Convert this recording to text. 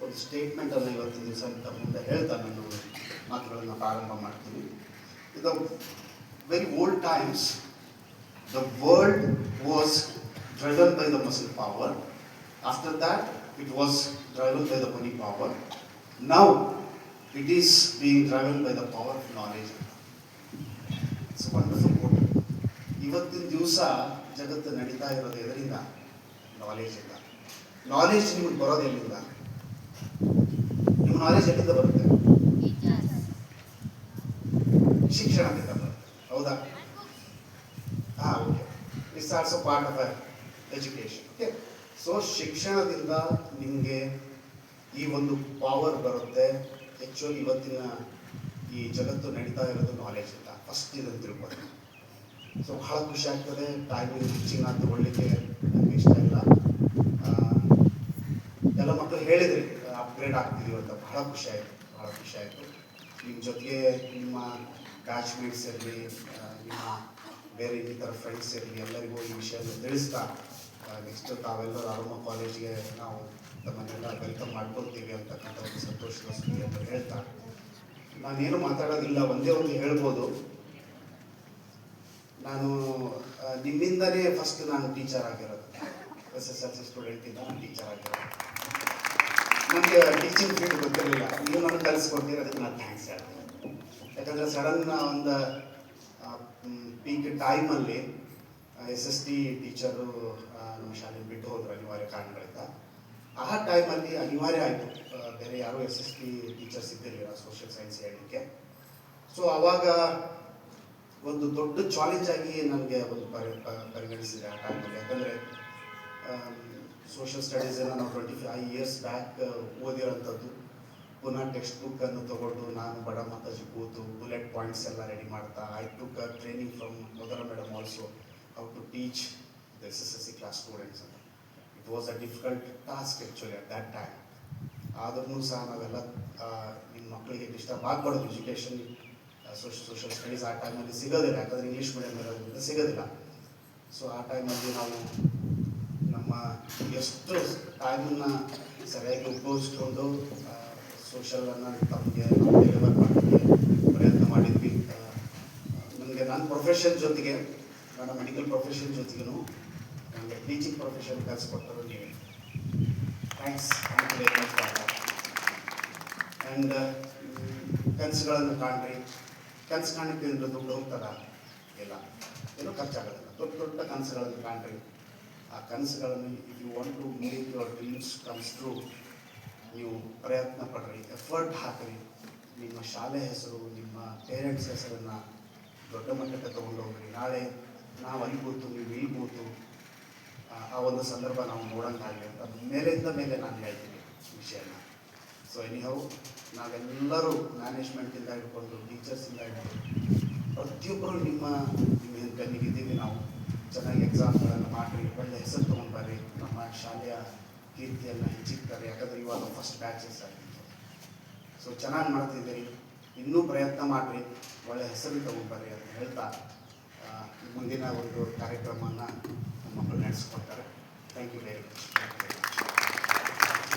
ಒಂದು ಸ್ಟೇಟ್ಮೆಂಟನ್ನು ಇವತ್ತಿನ ದಿವಸ ಮುಂದೆ ಹೇಳ್ತಾ ನಾನು ಮಾತುಗಳನ್ನು ಪ್ರಾರಂಭ ಮಾಡ್ತೀನಿ. ಇದು very old times the world was driven by the muscle power after that it was driven by the money power now it is being driven by the power of knowledge it's wonderful ಇವತ್ತಿನ ದಿವಸ ಜಗತ್ತು ನಡೀತಾ ಇರೋದು ಎದರಿಂದ? Knowledge ಇಲ್ಲ knowledge ನಿಮಗೆ ಬರೋದು knowledge ಎಲ್ಲಿಂದ ಬರುತ್ತೆ. ಶಿಕ್ಷಣದಿಂದ ಬರುತ್ತೆ. ಹೌದಾ? ಹಾ okay it's also part of education okay so ಶಿಕ್ಷಣದಿಂದ ನಿಮಗೆ ಈ ಒಂದು ಪವರ್ ಬರುತ್ತೆ. ಆ್ಯಕ್ಚುಲಿ ಇವತ್ತಿನ ಈ ಜಗತ್ತು ನಡೀತಾ ಇರೋದು ನಾಲೆಜ್ ಅಂತ. ಫಸ್ಟ್ ಇದನ್ನು ತಿಳ್ಕೊಳ್ಳಿ. ಸೊ ಬಹಳ ಖುಷಿ ಆಗ್ತದೆ. ಟೈಮಿಂಗ್ ಟೀಚಿಂಗ್ ತಗೊಳ್ಳಿಕ್ಕೆ ನನಗೆ ಇಷ್ಟ ಇಲ್ಲ. ಎಲ್ಲ ಮಕ್ಕಳು ಹೇಳಿದ್ರಿ. ಅಪ್ಗ್ರೇಡ್ ಆಗ್ತಿದೀವಿ ಅಂತ ಬಹಳ ಖುಷಿ ಆಯಿತು, ಬಹಳ ಖುಷಿ ಆಯಿತು. ನಿಮ್ಮ ಜೊತೆಗೆ ನಿಮ್ಮ ಬ್ಯಾಚ್ಮೇಟ್ಸ್ ಇರಲಿ ನಿಮ್ಮ ಬೇರೆ ಇನ್ನಿತರ ಫ್ರೆಂಡ್ಸ್ ಇರಲಿ ಎಲ್ಲರಿಗೂ ಈ ವಿಷಯವನ್ನು ತಿಳಿಸ್ತಾ ನೆಕ್ಸ್ಟ್ ತಾವೆಲ್ಲರೂ ಅರುಮ ಕಾಲೇಜ್ಗೆ ನಾವು ತಮ್ಮನ್ನೆಲ್ಲ ವೆಲ್ಕಮ್ ಮಾಡ್ಕೊಳ್ತೀವಿ ಅಂತಕ್ಕಂಥ ಒಂದು ಸಂತೋಷದ ಸುದ್ದಿ ಅಂತ ಹೇಳ್ತಾ. ನಾನೇನು ಮಾತಾಡೋದಿಲ್ಲ, ಒಂದೇ ಒಂದು ಹೇಳ್ಬೋದು. ನಾನು ನಿಮ್ಮಿಂದಲೇ ಫಸ್ಟ್ ನಾನು ಟೀಚರ್ ಆಗಿರೋದು. ಎಸ್ ಎಸ್ ಎಲ್ ಸಿ ಸ್ಟೂಡೆಂಟಿಂದ ನಾನು ಟೀಚರ್ ಆಗಿರೋದು. ನನಗೆ ಟೀಚಿಂಗ್ ಫೀಲ್ಡ್ ಗೊತ್ತಿರಲಿಲ್ಲ. ನೀವು ನನಗೆ ಕಲಿಸ್ಕೊಡ್ತೀರಿ ಅದಕ್ಕೆ ನಾನು ಥ್ಯಾಂಕ್ಸ್ ಹೇಳ್ತೀನಿ. ಯಾಕಂದರೆ ಸಡನ್ ಒಂದು ಪೀಕ್ ಟೈಮಲ್ಲಿ ಎಸ್ ಎಸ್ ಟಿ ಟೀಚರು ನಮ್ಮ ಶಾಲೆ ಬಿಟ್ಟು ಹೋದರು ಅನಿವಾರ್ಯ ಕಾರಣಗಳಿಂದ. ಆ ಟೈಮಲ್ಲಿ ಅನಿವಾರ್ಯ ಆಯಿತು. ಬೇರೆ ಯಾರು ಎಸ್ ಎಸ್ ಟಿ ಟೀಚರ್ಸ್ ಇದ್ದಿರಲಿಲ್ಲ ಸೋಷಿಯಲ್ ಸೈನ್ಸ್ ಹೇಳಲಿಕ್ಕೆ. ಸೊ ಆವಾಗ ಒಂದು ದೊಡ್ಡ ಚಾಲೆಂಜ್ ಆಗಿ ನನಗೆ ಒಂದು ಪರಿ ಪರಿಗಣಿಸಿದೆ ಆ ಟೈಮಲ್ಲಿ ಯಾಕಂದರೆ ಸೋಷಿಯಲ್ ಸ್ಟಡೀಸನ್ನು ನಾವು ಟ್ವೆಂಟಿ ಫೈವ್ ಇಯರ್ಸ್ ಬ್ಯಾಕ್ ಓದಿರೋಂಥದ್ದು. ಪುನಃ ಟೆಕ್ಸ್ಟ್ ಬುಕ್ಕನ್ನು ತಗೊಂಡು ನಾನು ಬಡ ಮಾತಾಜಿ ಕೂತು ಬುಲೆಟ್ ಪಾಯಿಂಟ್ಸ್ ಎಲ್ಲ ರೆಡಿ ಮಾಡ್ತಾ ಐ ಟುಕ್ ಟ್ರೈನಿಂಗ್ ಫ್ರಮ್ ಮೊದಲ madam also how to teach the S S S C class students ಅಂತ it was a difficult task actually at that time ಆದ್ರೂ ಸಹ ನಾವೆಲ್ಲ ನಿಮ್ಮ ಮಕ್ಕಳಿಗೆ ಡಿಸ್ಟರ್ಬ್ ಆಗಬಾರ್ದು ಎಜುಕೇಷನ್ ಸೋಷ್ ಸೋಷಿಯಲ್ ಸ್ಟಡೀಸ್ ಆ ಟೈಮಲ್ಲಿ ಸಿಗೋದಿಲ್ಲ. ಯಾಕಂದರೆ ಇಂಗ್ಲೀಷ್ ಮೀಡಿಯಮ್ ಇರೋದ್ರಿಂದ ಸಿಗೋದಿಲ್ಲ. ಸೊ ಆ ಟೈಮಲ್ಲಿ ನಾವು ಎಷ್ಟು ಟೈಮನ್ನು ಸರಿಯಾಗಿ ಉಪಯೋಗಿಸ್ಕೊಂಡು ಸೋಷಲನ್ನು ತಮಗೆ ಡೆಲಿವರ್ ಮಾಡೋಕ್ಕೆ ಪ್ರಯತ್ನ ಮಾಡಿದ್ವಿ. ನನಗೆ ನನ್ನ ಪ್ರೊಫೆಷನ್ ಜೊತೆಗೆ ನನ್ನ ಮೆಡಿಕಲ್ ಪ್ರೊಫೆಷನ್ ಜೊತೆಗೂ ನನಗೆ ಟೀಚಿಂಗ್ ಪ್ರೊಫೆಷನ್ ಕಲಿಸ್ಕೊಟ್ಟರು ನೀವೇ. ಥ್ಯಾಂಕ್ಸ್ ಆ್ಯಂಡ್ ಕನಸುಗಳನ್ನು ಕಾಣ್ರಿ. ಕನಸು ಕಾಣಕ್ಕೆ ದುಡ್ಡು ಹೋಗ್ತದ? ಇಲ್ಲ. ಏನೂ ಖರ್ಚಾಗಲ್ಲ. ದೊಡ್ಡ ದೊಡ್ಡ ಕನಸುಗಳನ್ನು ಕಾಣ್ರಿ. ಆ ಕನಸುಗಳನ್ನು if you want to make your dreams comes true ನೀವು ಪ್ರಯತ್ನ ಪಡ್ರಿ ಎಫರ್ಟ್ ಹಾಕ್ರಿ. ನಿಮ್ಮ ಶಾಲೆ ಹೆಸರು ನಿಮ್ಮ ಪೇರೆಂಟ್ಸ್ ಹೆಸರನ್ನು ದೊಡ್ಡ ಮಟ್ಟಕ್ಕೆ ತೊಗೊಂಡೋಗ್ರಿ ನಾಳೆ ನಾವು ಅಲ್ಲಿ ಕೂತು ನೀವು ಇಲ್ಲಿ ಕೂತು ಆ, ಒಂದು ಸಂದರ್ಭ ನಾವು ನೋಡೋಂಗಾಗಲಿ ಅಂತ ಮೇಲಿಂದ ಮೇಲೆ ನಾನು ಹೇಳ್ತೀನಿ ವಿಷಯನ. ಸೊ ಎನಿಹೌ ನಾವೆಲ್ಲರೂ ಮ್ಯಾನೇಜ್ಮೆಂಟಿಂದ ಹಿಡ್ಕೊಂಡು ಟೀಚರ್ಸಿಂದ ಹಿಡ್ಕೊಂಡು ಪ್ರತಿಯೊಬ್ಬರು ನಿಮ್ಮ ನಿಮ್ಮ ಕಣ್ಣಿಗಿದ್ದೀವಿ ನಾವು. ಚೆನ್ನಾಗಿ ಎಕ್ಸಾಮ್ಗಳನ್ನು ಮಾಡಿರಿ ಒಳ್ಳೆ ಹೆಸರು ತೊಗೊಂಡ್ಬರ್ರಿ ನಮ್ಮ ಶಾಲೆಯ ಕೀರ್ತಿಯನ್ನು ಹೆಚ್ಚಿರ್ತಾರೆ ಯಾಕಂದರೆ ಇವಾಗ ಫಸ್ಟ್ ಬ್ಯಾಚಸ್ ಆಗಿತ್ತು ಸೊ ಚೆನ್ನಾಗಿ ಮಾಡ್ತಿದ್ದೀರಿ. ಇನ್ನೂ ಪ್ರಯತ್ನ ಮಾಡಿರಿ. ಒಳ್ಳೆ ಹೆಸರು ತೊಗೊಂಡ್ಬರ್ರಿ ಅಂತ ಹೇಳ್ತಾ ಮುಂದಿನ ಒಂದು ಕಾರ್ಯಕ್ರಮವನ್ನು ನಮ್ಮ ಮಕ್ಕಳು ನಡೆಸ್ಕೊಡ್ತಾರೆ. Thank you very much